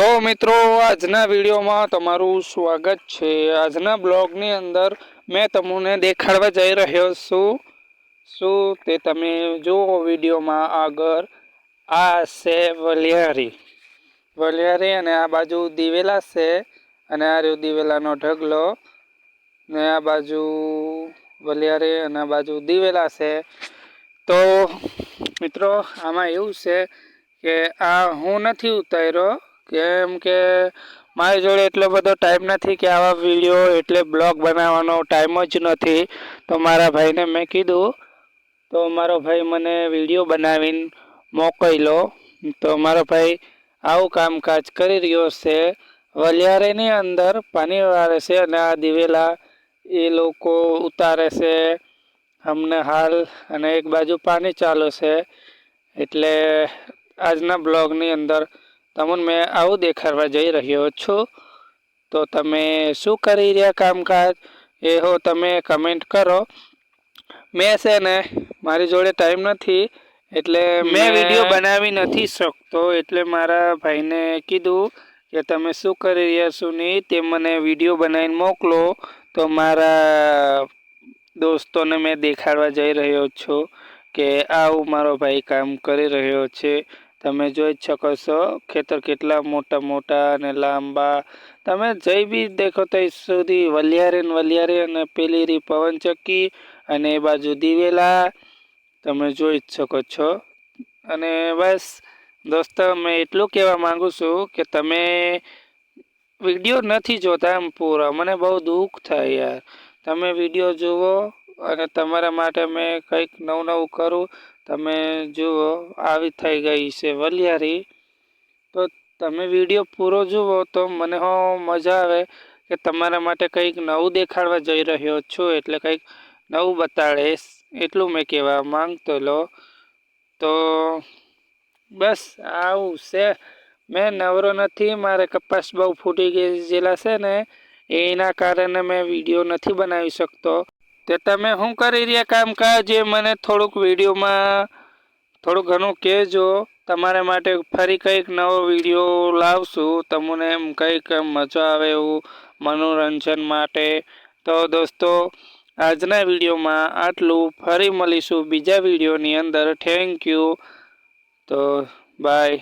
તો મિત્રો, આજના વિડીયોમાં તમારું સ્વાગત છે. આજના બ્લોગની અંદર મેં તમને દેખાડવા જઈ રહ્યો છું. શું તે તમે જુઓ વિડીયોમાં આગળ. આ છે વલિયારી વલિયારી અને આ બાજુ દિવેલા છે અને આ રહ્યો દિવેલાનો ઢગલો. ને આ બાજુ વલિયારી અને આ બાજુ દિવેલા છે. તો મિત્રો, આમાં એવું છે કે આ હું નથી ઉતાર્યો. કેમ કે મારી જોડે એટલો બધો ટાઈમ નથી કે આવા વીડિયો એટલે બ્લોગ બનાવવાનો ટાઈમ જ નથી. તો મારા ભાઈને મેં કીધું, તો મારો ભાઈ મને વીડિયો બનાવીને મોકલ્યો. તો મારો ભાઈ આવું કામકાજ કરી રહ્યો છે. વલિયારેની અંદર પાણી વાળે છે અને આ દિવેલા એ લોકો ઉતારે છે. અમને હાલ અને એક બાજુ પાણી ચાલુ છે. એટલે આજના બ્લોગની અંદર તમને મેં આવું દેખાડવા જઈ રહ્યો છું. તો તમે શું કરી રહ્યા કામકાજ? એ હો તમે કમેન્ટ કરો. મેં છે ને મારી જોડે ટાઈમ નથી એટલે મેં વીડિયો બનાવી નથી શકતો એટલે મારા ભાઈને કીધું કે તમે શું કરી રહ્યા છો નહીં તે મને વીડિયો બનાવીને મોકલો. તો મારા દોસ્તોને મેં દેખાડવા જઈ રહ્યો છું કે આવું મારો ભાઈ કામ કરી રહ્યો છે. તમે જોઈ જ શકો છો ખેતર કેટલા મોટા મોટા અને લાંબા, તમે જઈ બી દેખો તો સુધી વલિયારે ને વલિયારે અને પેલી રી પવનચક્કી અને એ બાજુ દિવેલા, તમે જોઈ જ શકો છો. અને બસ, દોસ્તો, મેં એટલું કહેવા માંગુ છું કે તમે વીડિયો નથી જોતા એમ પૂરા. મને બહુ દુઃખ થાય યાર. તમે વીડિયો જુઓ અને તમારા માટે મેં કંઈક નવું નવું કરું. તમે જુઓ, આવી થઈ ગઈ છે વલિયારી. તો તમે વીડિયો પૂરો જુઓ તો મને હો મજા આવે કે તમારા માટે કંઈક નવું દેખાડવા જઈ રહ્યો છું, એટલે કંઈક નવું બતાડીશ એટલું મેં કહેવા માંગતો લો. તો બસ, આવું છે. મેં નવરો નથી, મારે કપાસ બહુ ફૂટી ગયેલા છે ને, એના કારણે મેં વીડિયો નથી બનાવી શકતો. તે તમે શું કરી રહ્યા કામકાજ એ મને થોડુંક વિડીયોમાં થોડું ઘણું કહેજો. તમારા માટે ફરી કંઈક નવો વીડિયો લાવશું. તમને એમ કંઈક મજા આવે એવું મનોરંજન માટે. તો દોસ્તો, આજના વિડીયોમાં આટલું. ફરી મળીશું બીજા વિડીયોની અંદર. થેન્ક યુ તો બાય